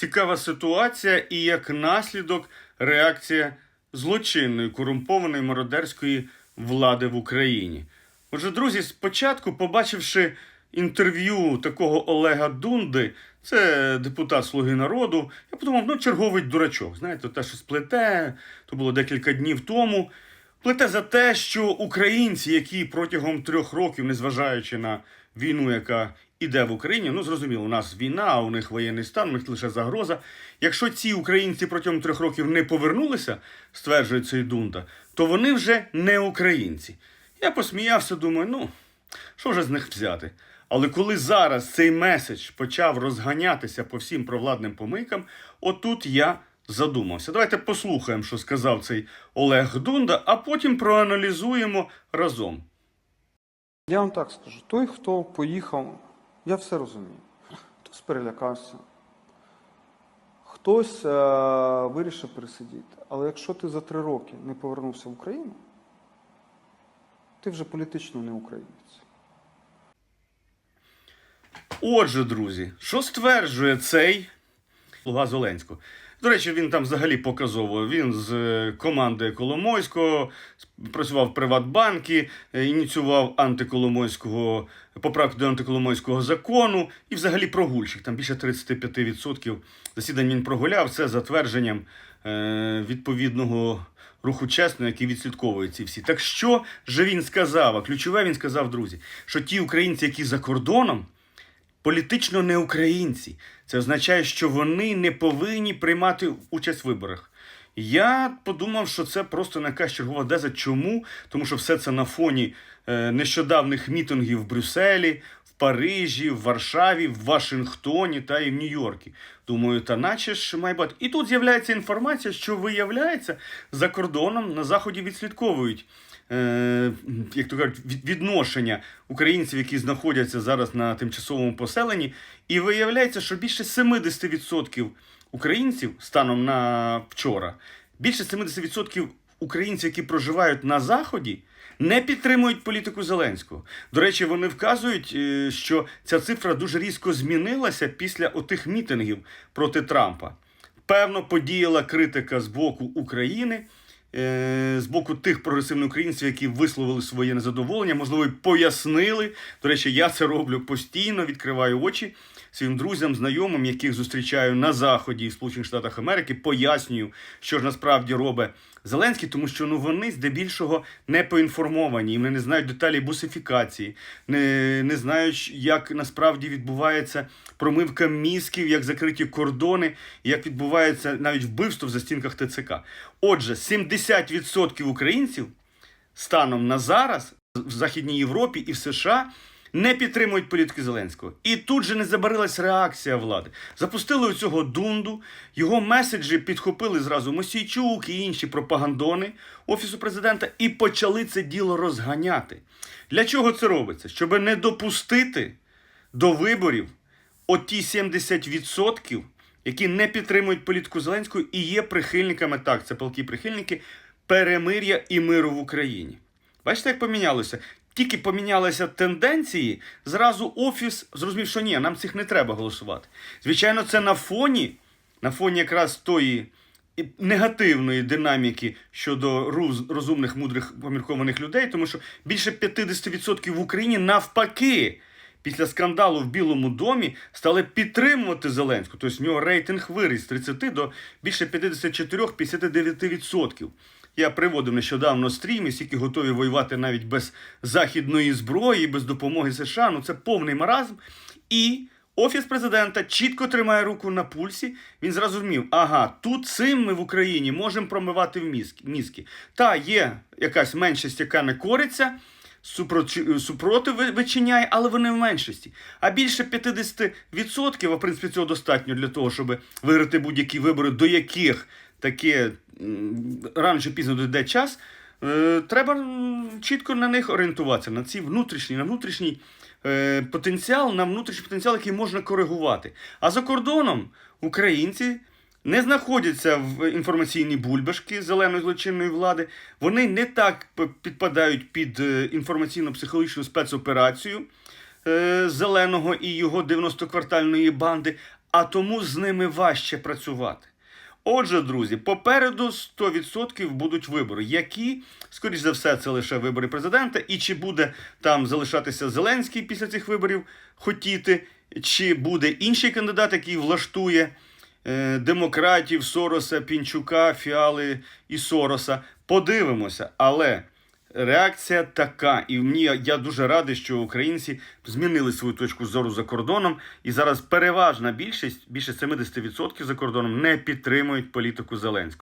цікава ситуація і як наслідок реакція злочинної корумпованої мародерської влади в Україні. Отже, друзі, спочатку, побачивши інтерв'ю такого Олега Дунди, це депутат Слуги народу, я подумав, ну, черговий дурачок. Знаєте, те, що сплете, то було декілька днів тому. Плете за те, що українці, які протягом трьох років, незважаючи на війну, яка іде в Україні, ну зрозуміло, у нас війна, а у них воєнний стан, у них лише загроза. Якщо ці українці протягом трьох років не повернулися, стверджує цей Дунда, то вони вже не українці. Я посміявся, думаю, ну що вже з них взяти? Але коли зараз цей меседж почав розганятися по всім провладним помийкам, отут я задумався. Давайте послухаємо, що сказав цей Олег Дунда, а потім проаналізуємо разом. Я вам так скажу: той, хто поїхав, я все розумію. Хтось перелякався, хтось е- вирішив пересидіти. Але якщо ти за три роки не повернувся в Україну, ти вже політично не українець. Отже, друзі, що стверджує цей слуга Зеленського? До речі, він там взагалі показово. Він з е, команди Коломойського працював в Приватбанкі, е, ініціював антиколомойського поправки до антиколомойського закону і взагалі прогульщик. Там більше 35% засідань він прогуляв. Це за твердженням е, відповідного руху чесно, який відслідковує ці всі. Так що же він сказав? А ключове він сказав, друзі, що ті українці, які за кордоном політично не українці. Це означає, що вони не повинні приймати участь в виборах. Я подумав, що це просто якась чергова деза. Чому? Тому що все це на фоні е, нещодавних мітингів в Брюсселі, Парижі, в Варшаві, в Вашингтоні та і в Нью-Йорку. Думаю, та наче ж має бути. І тут з'являється інформація, що виявляється за кордоном на заході відслідковують е, як то кажуть, відношення українців, які знаходяться зараз на тимчасовому поселенні, і виявляється, що більше 70% українців станом на вчора, більше 70% українців, які проживають на заході. Не підтримують політику Зеленського. До речі, вони вказують, е, що ця цифра дуже різко змінилася після отих мітингів проти Трампа. Певно, подіяла критика з боку України, е, з боку тих прогресивних українців, які висловили своє незадоволення, можливо, пояснили. До речі, я це роблю постійно, відкриваю очі своїм друзям, знайомим, яких зустрічаю на Заході в Сполучених Штатах Америки, пояснюю, що ж насправді робить Зеленський, тому що ну вони здебільшого не поінформовані, вони не знають деталі бусифікації, не, не знають, як насправді відбувається промивка мізків, як закриті кордони, як відбувається навіть вбивство в застінках ТЦК. Отже, 70% українців станом на зараз в Західній Європі і в США не підтримують політики Зеленського. І тут же не забарилась реакція влади. Запустили у цього дунду, його меседжі підхопили зразу Мосійчук і інші пропагандони Офісу президента і почали це діло розганяти. Для чого це робиться? Щоб не допустити до виборів оті 70%, які не підтримують політику Зеленського і є прихильниками, так, це палкі прихильники перемир'я і миру в Україні. Бачите, як помінялося? Тільки помінялися тенденції, зразу офіс зрозумів, що ні, нам цих не треба голосувати. Звичайно, це на фоні, на фоні якраз тої негативної динаміки щодо розумних, мудрих, поміркованих людей, тому що більше 50% в Україні навпаки. Після скандалу в Білому домі стали підтримувати Зеленського. Тобто в нього рейтинг виріс з 30 до більше 54-59%. Я приводив нещодавно стрім, які готові воювати навіть без західної зброї, без допомоги США. Ну це повний маразм. І Офіс президента чітко тримає руку на пульсі. Він зрозумів, ага, тут цим ми в Україні можемо промивати в мізки. Та є якась меншість, яка не кориться, супротив вичиняє, але вони в меншості. А більше 50%, а в принципі цього достатньо для того, щоб виграти будь-які вибори, до яких таке рано чи пізно дійде час. Е, Треба чітко на них орієнтуватися, на ці внутрішні, на внутрішній е, потенціал, на внутрішній потенціал, який можна коригувати. А за кордоном українці не знаходяться в інформаційній бульбашки зеленої злочинної влади. Вони не так підпадають під е, інформаційно-психологічну спецоперацію зеленого і його 90-квартальної банди. а тому з ними важче працювати. Отже, друзі, попереду 100% будуть вибори, які, скоріш за все, це лише вибори президента, і чи буде там залишатися Зеленський після цих виборів хотіти, чи буде інший кандидат, який влаштує е, демократів, Сороса, Пінчука, Фіали і Сороса. Подивимося, але реакція така. І мені я дуже радий, що українці змінили свою точку зору за кордоном, і зараз переважна більшість, більше 70% за кордоном, не підтримують політику Зеленського.